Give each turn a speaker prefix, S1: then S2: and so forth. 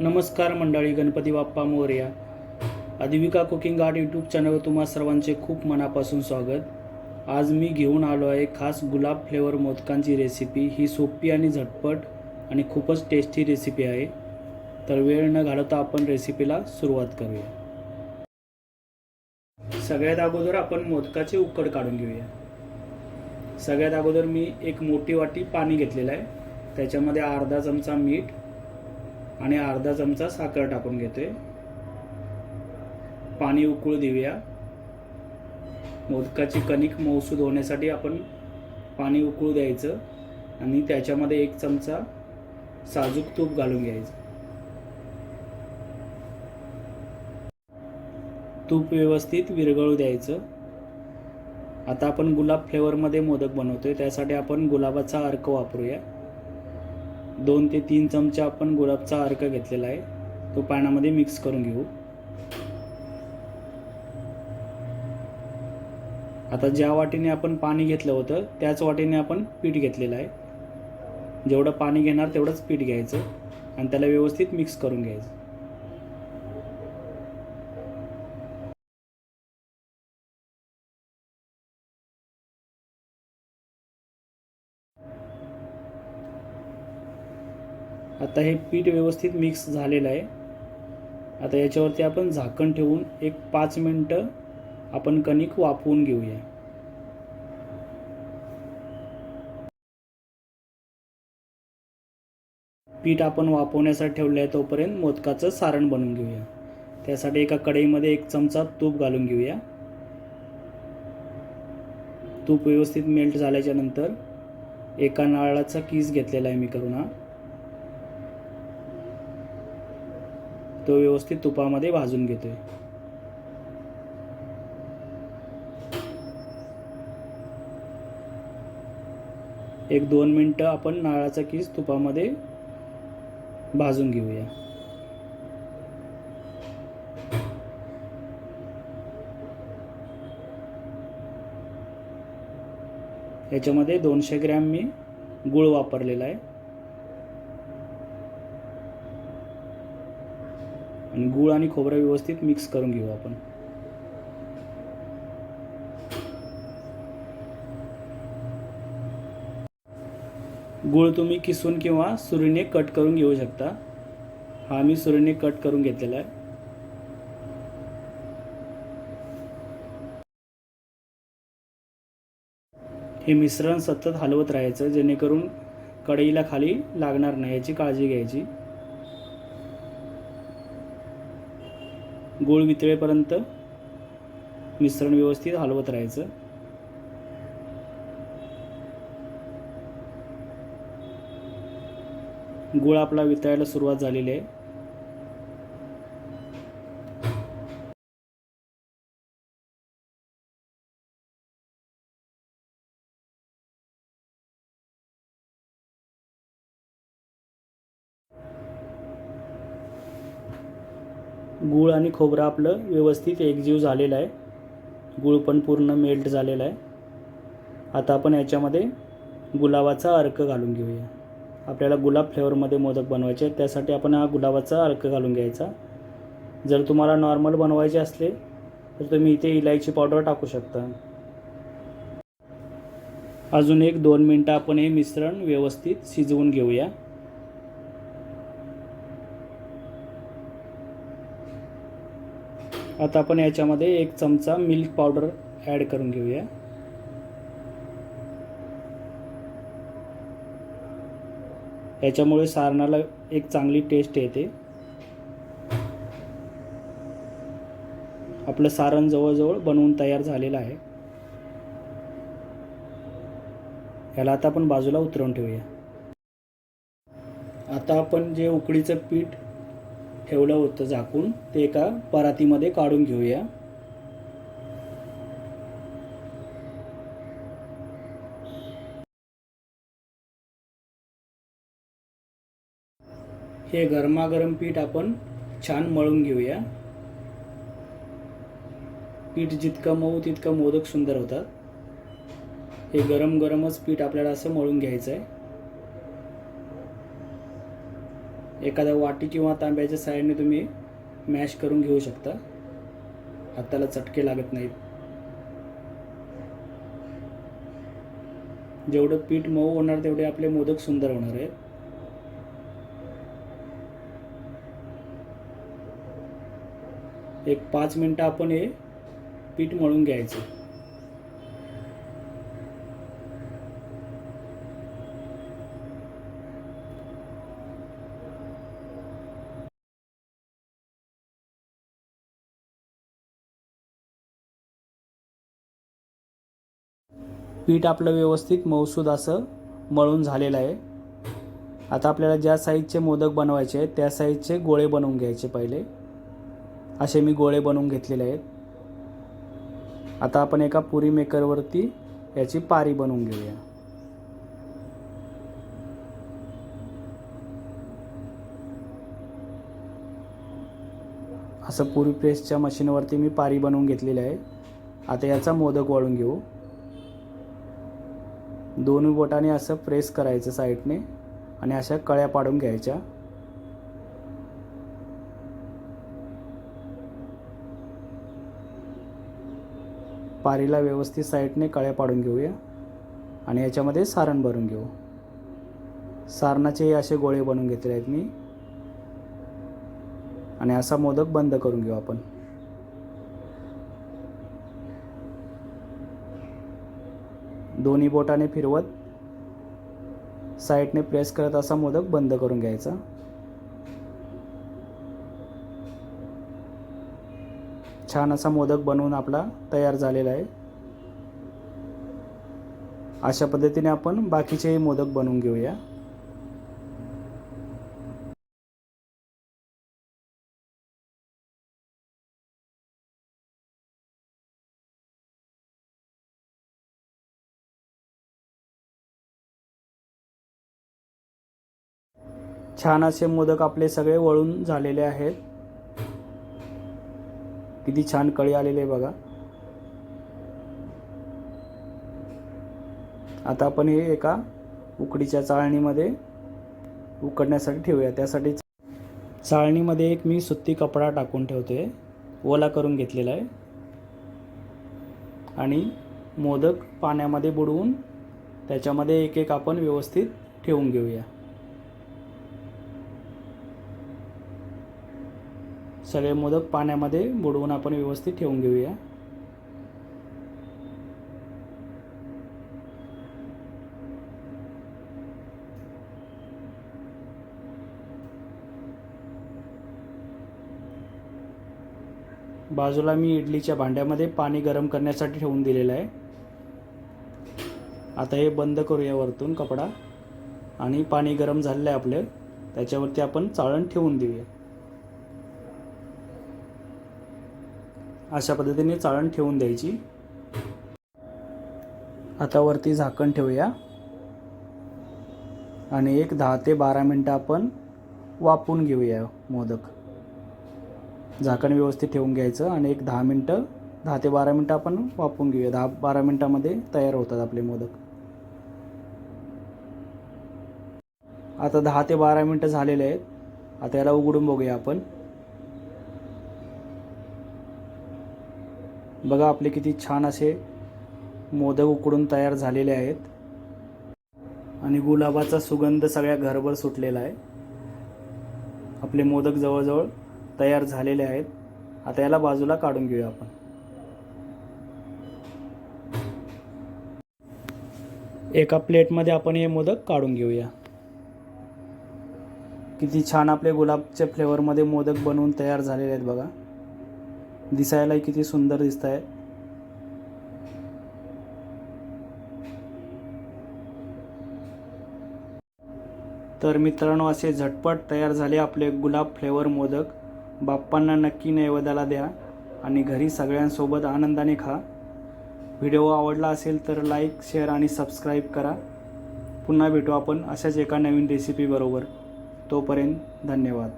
S1: नमस्कार मंडळी Ganpati Bappa Morya. Adhivika cooking art YouTube चॅनलवर तुम्हा सर्वांचे खूप मनापासून स्वागत. आज मी घेऊन आलो आहे खास गुलाब फ्लेवर मोदकांची रेसिपी ही सोपी आणि झटपट आणि खूपच टेस्टी रेसिपी आहे. तर वेळ न घालवता आपण रेसिपीला सुरुवात करूया. सगळ्यात अगोदर आपण मोदकाचे उकड काढून घेऊया. सगळ्यात अगोदर मी एक मोठी वाटी पाणी घेतलेलं आहे. त्याच्यामध्ये अर्धा चमचा मीठ आणि अर्धा चमचा साखर टाकून घेतोय. पाणी उकळू देऊया. मोदकाची कणिक मौसूद होण्यासाठी आपण पाणी उकळू द्यायचं आणि त्याच्यामध्ये एक चमचा साजूक तूप घालून घ्यायचं. तूप व्यवस्थित विरघळू द्यायचं. आता आपण गुलाब फ्लेवरमध्ये मोदक बनवतोय त्यासाठी आपण गुलाबाचा अर्क वापरूया. दोन ते तीन चमचे आपण गुलाबचा अर्क घेतलेला आहे. तो पाण्यामध्ये मिक्स करून घेऊ. आता ज्या वाटीने आपण पाणी घेतलं होतं त्याच वाटीने आपण पीठ घेतलेलं आहे. जेवढं पाणी घेणार तेवढंच पीठ घ्यायचं आणि त्याला व्यवस्थित मिक्स करून घ्यायचं. आता हे पीठ व्यवस्थित मिक्स झालेलं आहे. आता याच्यावरती आपण झाकण ठेवून एक पाच मिनटं आपण कणिक वाफवून घेऊया. पीठ आपण वाफवण्यासाठी ठेवलं आहे तोपर्यंत मोदकाचं सारण बनवून घेऊया. त्यासाठी एका कढईमध्ये एक चमचा तूप घालून घेऊया. तूप व्यवस्थित मेल्ट झाल्याच्यानंतर एका नारळाचा किस घेतलेला आहे मी करून हा तो व्यवस्थित तुपामध्ये भाजून घेतोय. एक दोन मिनटं आपण नारळाचा किस तुपामध्ये भाजून घेऊया. याच्यामध्ये दोनशे ग्रॅम मी गूळ वापरलेला आहे. गूळ आणि खोबरं व्यवस्थित मिक्स करून घेऊ आपण. गूळ तुम्ही किसून किंवा सुरीने कट करून घेऊ शकता. हा मी सुरीने कट करून घेतलेला आहे. हे मिश्रण सतत हलवत राहायचं जेणेकरून कढईला खाली लागणार नाही याची काळजी घ्यायची. गूळ वितळेपर्यंत मिश्रण व्यवस्थित हलवत राहायचं. गूळ आपला वितळायला सुरुवात झालेली आहे. गूळ आणि खोबरं आपलं व्यवस्थित एकजीव झालेलं आहे. गूळ पण पूर्ण मेल्ट झालेला आहे. आता आपण याच्यामध्ये गुलाबाचा अर्क घालून घेऊया. आपल्याला गुलाब फ्लेवरमध्ये मोदक बनवायचे आहेत त्यासाठी आपण हा गुलाबाचा अर्क घालून घ्यायचा. जर तुम्हाला नॉर्मल बनवायचे असले तर तुम्ही इथे इलायची पावडर टाकू शकता. अजून एक दोन मिनटं आपण हे मिश्रण व्यवस्थित शिजवून घेऊया. आता आपण याच्यामध्ये एक चमचा मिल्क पावडर ॲड करून घेऊया. याच्यामुळे सारणाला एक चांगली टेस्ट येते. आपलं सारण जवळजवळ बनवून तयार झालेलं आहे. याला आता आपण बाजूला उतरवून ठेवूया. आता आपण जे उकडीचं पीठ ठेवलं होतं झाकून. ते एका परातीमध्ये काढून घेऊया. हे गरमागरम पीठ आपण छान मळून घेऊया. पीठ जितकं मऊ तितकं मोदक सुंदर होतात. हे गरम गरमच पीठ आपल्याला असं मळून घ्यायचं आहे एखाद्या वाटी किंवा तांब्याच्या साह्याने तुम्ही मॅश करून घेऊ शकता. हाताला चटके लागत नाहीत. जेवढं पीठ मऊ होणार तेवढे आपले मोदक सुंदर होणार आहेत. एक पाच मिनटं आपण हे पीठ मळून घ्यायचं. पीठ आपलं व्यवस्थित मऊसूद असं मळून झालेलं आहे. आता आपल्याला ज्या साईजचे मोदक बनवायचे आहेत त्या साईजचे गोळे बनवून घ्यायचे पहिले. असे मी गोळे बनवून घेतलेले आहेत. आता आपण एका पुरी मेकरवरती याची पारी बनवून घेऊया. असं पुरी प्रेसच्या मशीनवरती मी पारी बनवून घेतलेली आहे. आता याचा मोदक वाळून घेऊ. दोन्ही बोटाने असं प्रेस करायचं साईडने आणि अशा कळ्या पाडून घ्यायच्या. पारीला व्यवस्थित साईडने कळ्या पाडून घेऊया आणि याच्यामध्ये सारण भरून घेऊ. सारणाचे असे गोळे बनवून घेतले आहेत मी. आणि असा मोदक बंद करून घेऊ आपण. दोन्ही बोटाने फिरवत साईडने प्रेस करत असा मोदक बंद करून घ्यायचा. छान असा मोदक बनवून आपला तयार झालेला आहे. अशा पद्धतीने आपण बाकीचेही मोदक बनवून घेऊया. छान असे मोदक आपले सगळे वळून झालेले आहेत. किती छान कळी आलेले आहे बघा. आता आपण हे एका उकडीच्या चाळणीमध्ये उकडण्यासाठी ठेवूया. त्यासाठी चाळणीमध्ये एक मी सुती कपडा टाकून ठेवते. ओला करून घेतलेला आहे. आणि मोदक पाण्यामध्ये बुडवून त्याच्यामध्ये एक एक आपण व्यवस्थित ठेवून घेऊया. सगळे मोदक पाण्यामध्ये बुडवून आपण व्यवस्थित ठेवून घेऊया. बाजूला मी इडलीच्या भांड्यामध्ये पाणी गरम करण्यासाठी ठेवून दिलेलं आहे. आता हे बंद करूया वरतून कपडा. आणि पाणी गरम झालेलं आहे आपलं. त्याच्यावरती आपण चाळण ठेवून देऊया. अशा पद्धतीने चाळण ठेवून द्यायची. आता वरती झाकण ठेवूया. आणि एक दहा ते बारा मिनटं आपण वापून घेऊया मोदक. झाकण व्यवस्थित ठेवून घ्यायचं आणि एक दहा मिनटं दहा ते बारा मिनटं आपण वापून घेऊया. दहा बारा मिनटामध्ये तयार होतात आपले मोदक. आता दहा ते बारा मिनटं झालेले आहेत. आता याला उघडून बघूया आपण. बघा आपले किती छान असे मोदक उकडून तयार झालेले आहेत. आणि गुलाबाचा सुगंध सगळ्या घरभर सुटलेला आहे. आपले मोदक जवळजवळ तयार झालेले आहेत. आता याला बाजूला काढून घेऊया आपण. एका प्लेटमध्ये आपण हे मोदक काढून घेऊया. किती छान आपले गुलाबच्या फ्लेवरमध्ये मोदक बनवून तयार झालेले आहेत बघा. दिसायलाही किती सुंदर दिसत आहे तर मित्रांनो असे झटपट तयार झाले आपले गुलाब फ्लेवर मोदक. बाप्पांना नक्की नैवेद्याला द्या आणि घरी सगळ्यांसोबत आनंदाने खा. व्हिडिओ आवडला असेल तर लाईक शेअर आणि सबस्क्राईब करा. पुन्हा भेटू आपण अशाच एका नवीन रेसिपीबरोबर तोपर्यंत धन्यवाद.